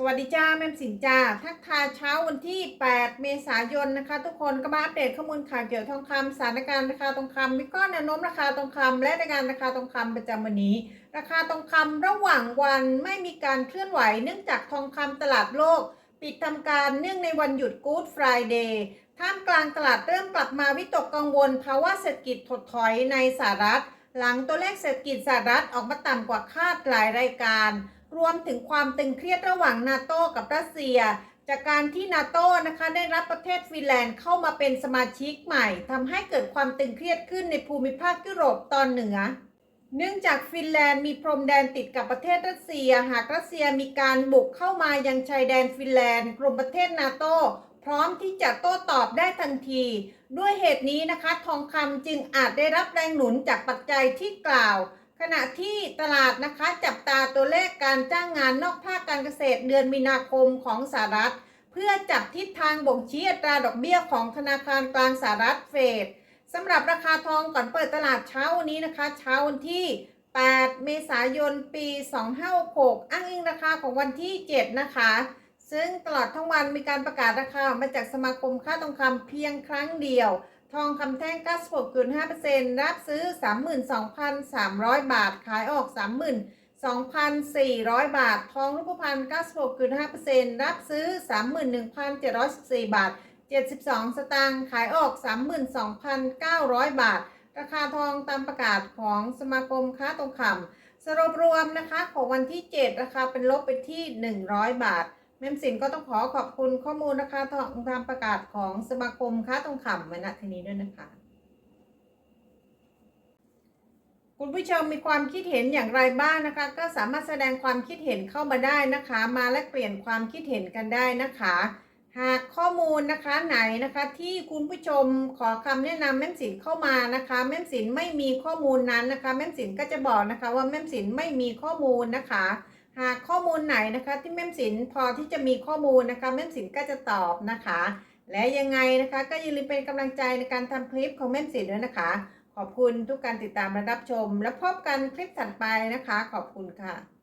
สวัสดีจ้าแม่สินจ้าทักทายเช้าวันที่ 8 เมษายนนะคะ ทุกคนก็มาอัปเดตข้อมูลข่าวเกี่ยวทองคำสถานการณ์ราคาทองคำวิเคราะห์แนวโน้มราคาทองคำและในการราคาทองคำประจำวันนี้ ราคาทองคำระหว่างวันไม่มีการเคลื่อนไหว เนื่องจากทองคำตลาดโลก ปิดทำการเนื่องในวันหยุดกู๊ดฟรายเดย์ท่ามกลางตลาดเริ่มกลับมาวิตกกังวลภาวะเศรษฐกิจถดถอยในสหรัฐ หลังตัวเลขเศรษฐกิจสหรัฐออกมาต่ำกว่าคาดหลายรายการ รวมถึงความตึงเครียดระหว่างนาโตกับรัสเซีย จากการที่นาโตนะคะได้รับประเทศฟินแลนด์เข้ามาเป็นสมาชิกใหม่ทำให้เกิดความตึงเครียดขึ้นในภูมิภาคยุโรปตอนเหนือ เนื่องจากฟินแลนด์มีพรมแดนติดกับประเทศรัสเซีย หากรัสเซียมีการบุกเข้ามายังชายแดนฟินแลนด์กลุ่มประเทศนาโตพร้อมที่จะโต้ตอบได้ทันที ด้วยเหตุนี้นะคะ ทองคำจึงอาจได้รับแรงหนุนจากปัจจัยที่กล่าว ขณะที่ตลาดนะคะจับตาตัวเลขการจ้างงานนอกภาคการเกษตรเดือนมีนาคมของสหรัฐ เพื่อจับทิศทางบ่งชี้อัตราดอกเบี้ยของธนาคารกลางสหรัฐเฟดสำหรับราคาทองก่อนเปิดตลาดเช้าวันนี้นะคะ เช้าวันที่ 8 เมษายน ปี 2566 อ้างอิงราคาของวันที่ 7 นะคะ ซึ่งตลอดทั้งวันมีการประกาศราคาออกมาจากสมาคมค่าทองคำเพียงครั้งเดียว ทองคำแท่ง 96.5%รับซื้อ 32,300 บาท ขายออก 32,400 บาท ทองรูปพรรณ96.5%รับซื้อ 31,714 บาท 72 สตางค์ ขายออก 32,900 บาท ราคาทองตามประกาศของสมาคมค้าทองคำสรุปรวมนะคะของวันที่ 7 ราคาเป็นลบไปที่ 100 บาท แม่มสินก็ต้องขอขอบคุณข้อมูลนะคะทองตามประกาศของสมาคมค้าทองคำมาณที่นี้ด้วยนะคะ คุณผู้ชมมีความคิดเห็นอย่างไรบ้างนะคะ ก็สามารถแสดงความคิดเห็นเข้ามาได้นะคะ มาแลกเปลี่ยนความคิดเห็นกันได้นะคะ หากข้อมูลนะคะไหนนะคะที่คุณผู้ชมขอคำแนะนำแม่มสินเข้ามานะคะแม่มสินไม่มีข้อมูลนั้นนะคะแม่มสินก็จะบอกนะคะว่าแม่มสินไม่มีข้อมูลนะคะ หากข้อมูลไหนนะคะที่แม่มสินพอที่จะมีข้อมูลนะคะ แม่มสินก็จะตอบนะคะ และยังไงนะคะก็อย่าลืมเป็นกำลังใจในการทำคลิปของแม่มสินด้วยนะคะ ขอบคุณทุกการติดตามและรับชม แล้วพบกันคลิปถัดไปนะคะ ขอบคุณค่ะ